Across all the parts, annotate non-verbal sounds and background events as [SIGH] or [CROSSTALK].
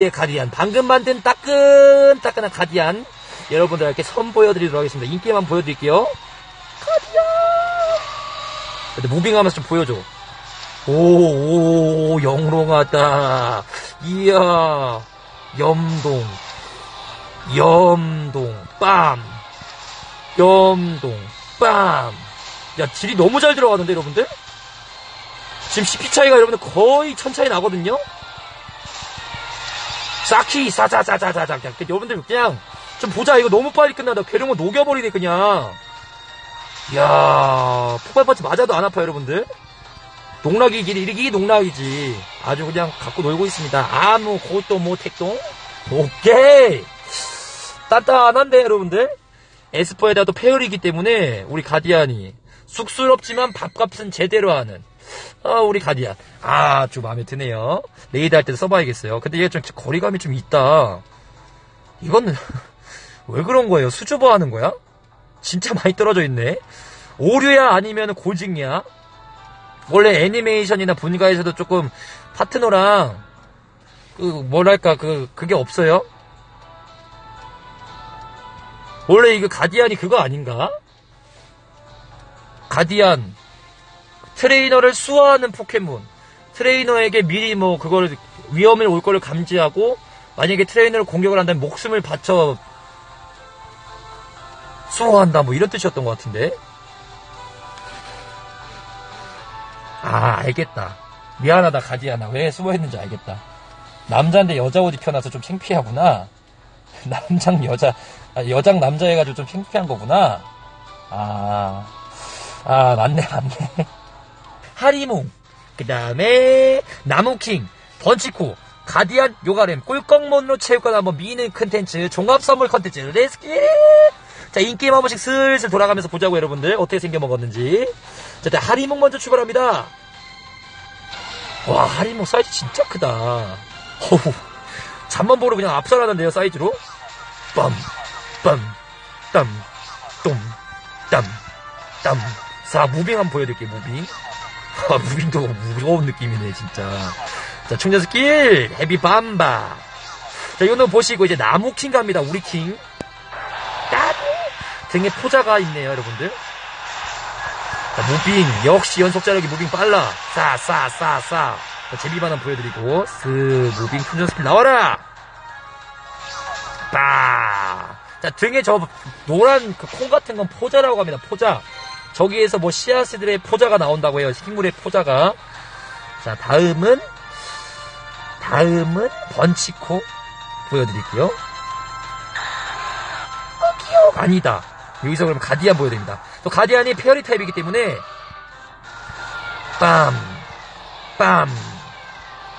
예, 가디안. 방금 만든 따끈따끈한 가디안. 여러분들께 선보여드리도록 하겠습니다. 인기만 보여드릴게요. 가디안! 근데 무빙하면서 좀 보여줘. 오, 오, 영롱하다. 이야, 염동. 염동, 빰. 염동, 빰. 야, 질이 너무 잘 들어가는데, 여러분들? 지금 CP 차이가 여러분들 거의 천 차이 나거든요? 싸키, 싸자자자자자. 여러분들 그냥 좀 보자. 이거 너무 빨리 끝나다. 괴룡을 녹여버리네, 그냥. 이야, 폭발펀치 맞아도 안 아파요, 여러분들. 농락이 길이, 이게 농락이지. 아주 그냥 갖고 놀고 있습니다. 아무 것도 못 택동. 오케이. 단단한데, 여러분들. 에스퍼에다 도 페어리기 때문에, 우리 가디안이. 쑥스럽지만 밥값은 제대로 하는. 어, 우리 가디안. 아, 주 마음에 드네요. 레이드 할 때도 써봐야겠어요. 근데 얘 좀 거리감이 좀 있다. 이건, [LAUGHS] 왜 그런 거예요? 수줍어 하는 거야? 진짜 많이 떨어져 있네. 오류야? 아니면 고증이야? 원래 애니메이션이나 분가에서도 조금 파트너랑, 그, 뭐랄까, 그, 그게 없어요? 원래 이거 가디안이 그거 아닌가? 가디안, 트레이너를 수화하는 포켓몬. 트레이너에게 미리 뭐 그걸 위험을 올 거를 감지하고 만약에 트레이너를 공격을 한다면 목숨을 바쳐 수호한다 뭐 이런 뜻이었던 것 같은데. 아 알겠다. 미안하다 가디아나 왜 수호했는지 알겠다. 남자인데 여자 옷 입혀놔서 좀 창피하구나. [LAUGHS] 남장 여자 아, 여장 남자 해가지고 좀 창피한 거구나. 아, 아 맞네 맞네. 하리몽, 그 다음에 나무킹, 번치코, 가디안, 요가렘, 꿀꺽몬로 체육관 한번 미는 컨텐츠, 종합 선물 컨텐츠, 레스키! 자, 인게임 한 번씩 슬슬 돌아가면서 보자고, 여러분들. 어떻게 생겨먹었는지. 자, 일단 하리몽 먼저 출발합니다. 와, 하리몽 사이즈 진짜 크다. 어후, 잠만 보러 그냥 압살하는데요, 사이즈로. 빰, 빰, 땀, 똥, 땀, 땀. 자, 무빙 한번 보여드릴게요, 무빙. 아, 무빙도 무거운 느낌이네, 진짜. 자, 충전 스킬, 헤비 밤바. 자, 이거는 보시고, 이제 나무킹 갑니다, 우리 킹. 따 등에 포자가 있네요, 여러분들. 자, 무빙, 역시 연속자력이 무빙 빨라. 싸, 싸, 싸, 싸. 한 보여드리고, 스, 무빙 충전 스킬 나와라! 빠! 자, 등에 저 노란 그 콩 같은 건 포자라고 합니다, 포자. 저기에서 뭐 씨앗들의 포자가 나온다고 해요. 식물의 포자가. 자, 다음은 다음은 번치코 보여드릴게요. 어, 귀여워. 아니다. 여기서 그럼 가디안 보여드립니다. 또 가디안이 페어리 타입이기 때문에 빰, 빰,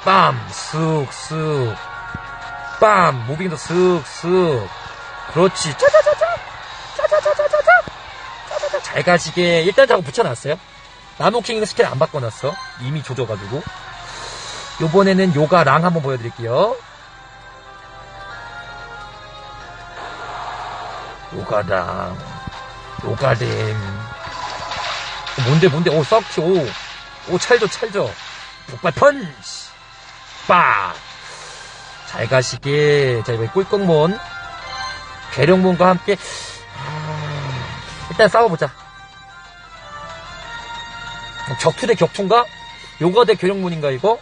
빰, 쑥, 쑥, 빰, 무빙도 쑥, 쑥. 그렇지. 짜자자자, 짜자자자자 자. 잘 가시게 일단 자꾸 붙여놨어요. 나노킹 스킬 안 바꿔놨어. 이미 조져가지고. 요번에는 요가 랑 한번 보여드릴게요. 요가랑, 요가댐. 뭔데, 뭔데, 오, 썩치, 오. 오, 찰져, 찰져. 북발 펀치! 빠! 잘 가시게. 자, 이번에 꿀꺽몬. 괴룡몬과 함께, 일단 싸워보자. 격투 대 격투인가? 요가 대 괴력문인가 이거?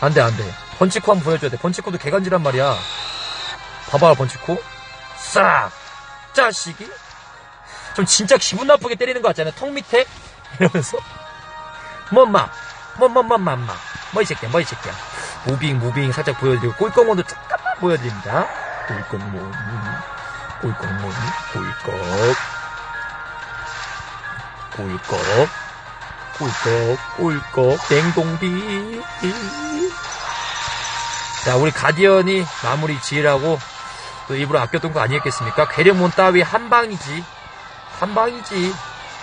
안돼 안돼. 번치코 한번 보여줘야 돼. 번치코도 개간지란 말이야. 봐봐 번치코 싹! 짜식이? 좀 진짜 기분 나쁘게 때리는 거 같잖아? 턱 밑에? 이러면서? 뭐마! 뭐뭐뭐마마. 뭐이 새끼야 뭐이 새끼야. 무빙 무빙 살짝 보여드리고 꿀꺽몬도 잠깐만 보여드립니다. 꿀꺽몬 꿀꺽몬 꿀꺽. 꿀꺽 꿀꺽 꿀꺽. 냉동비. 자 우리 가디언이 마무리 지으라고 또 일부러 아꼈던 거 아니었겠습니까? 괴력몬 따위 한 방이지. 한 방이지.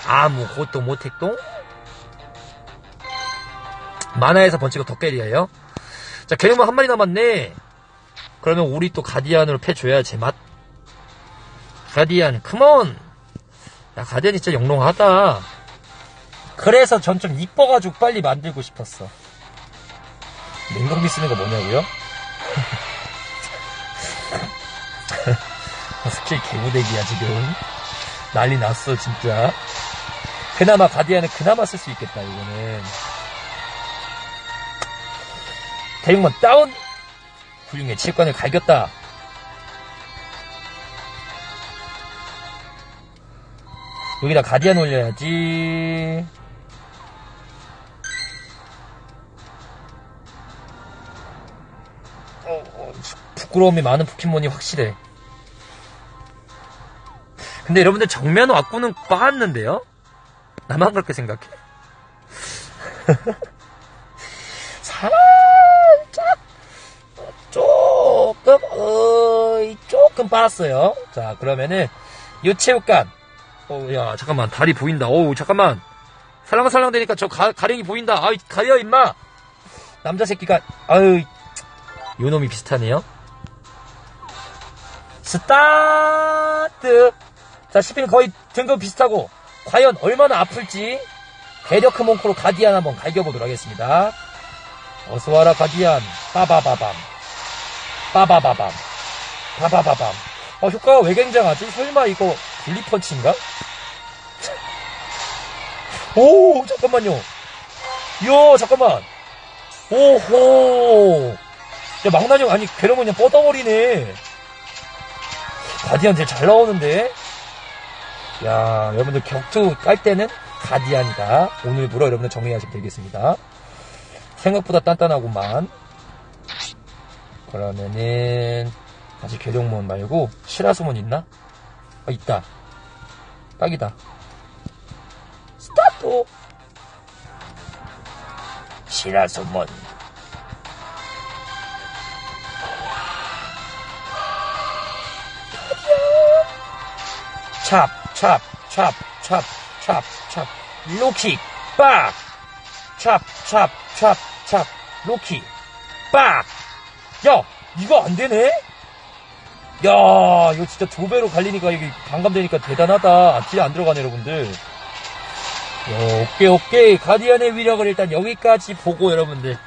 아무것도 못했동 만화에서 번치고 덕계리예요. 자 괴력몬 한 마리 남았네. 그러면 우리 또 가디안으로 패줘야 제맛 가디안 컴온 야 가디안이 진짜 영롱하다. 그래서 전 좀 이뻐가지고 빨리 만들고 싶었어. 냉동비 쓰는 거 뭐냐고요? [LAUGHS] 스킬 개구대기야 지금. 난리 났어 진짜. 그나마 가디안은 그나마 쓸 수 있겠다 이거는. 대용만 다운! 훌륭해. 칠관을 갈겼다 여기다 가디안 올려야지 어, 어, 부끄러움이 많은 포켓몬이 확실해 근데 여러분들 정면 와꾸는 빠았는데요? 나만 그렇게 생각해? [LAUGHS] 살짝 조금 어이, 조금 빨았어요. 자 그러면은 요 체육관 어야 잠깐만 다리 보인다. 어우 잠깐만 살랑살랑 되니까 저 가, 가랭이 보인다. 아이 가려 임마 남자 새끼가 아유 요 놈이 비슷하네요. 스타트 자 시피는 거의 등급 비슷하고 과연 얼마나 아플지 대력 크몽크로 가디안 한번 갈겨보도록 하겠습니다. 어서와라 가디안 빠바바밤 빠바바밤 빠바바밤 어 효과가 왜 굉장하지? 설마 이거 분리펀치인가? 오 잠깐만요 이야 잠깐만 오호 야 망나뇽 아니 괴로운 그냥 뻗어버리네 가디안 제일 잘 나오는데 야, 여러분들 격투 깔 때는 가디안이다. 오늘부로 여러분들 정리하시면 되겠습니다. 생각보다 단단하구만. 그러면은, 다시 계룡몬 말고, 시라수몬 있나? 아, 있다. 딱이다. 스타트! 시라수몬. 찹, 찹, 찹, 찹, 찹, 찹, 로킥, 빡! 찹, 찹, 찹, 찹, 로킥, 빡! 야, 이거 안 되네? 야, 이거 진짜 두 배로 갈리니까 이게 반감되니까 대단하다. 딜안 들어가네, 여러분들. 야, 오케이, 오케이. 가디언의 위력을 일단 여기까지 보고, 여러분들.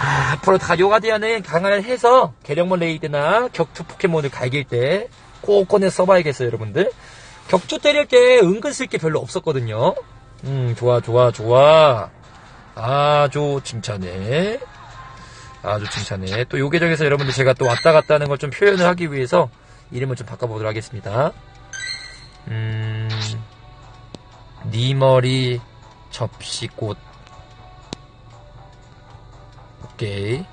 아, 앞으로 다요 가디언을 강화해서 계령몬 레이드나 격투 포켓몬을 갈길 때 꼭 꺼내 써봐야겠어요, 여러분들. 격투 때릴 때 은근 쓸 게 별로 없었거든요. 음, 좋아, 좋아, 좋아. 아주 칭찬해. 아주 칭찬해. 또 요 계정에서 여러분들 제가 또 왔다 갔다 하는 걸 좀 표현을 하기 위해서 이름을 좀 바꿔보도록 하겠습니다. 음, 니머리 접시꽃. 오케이.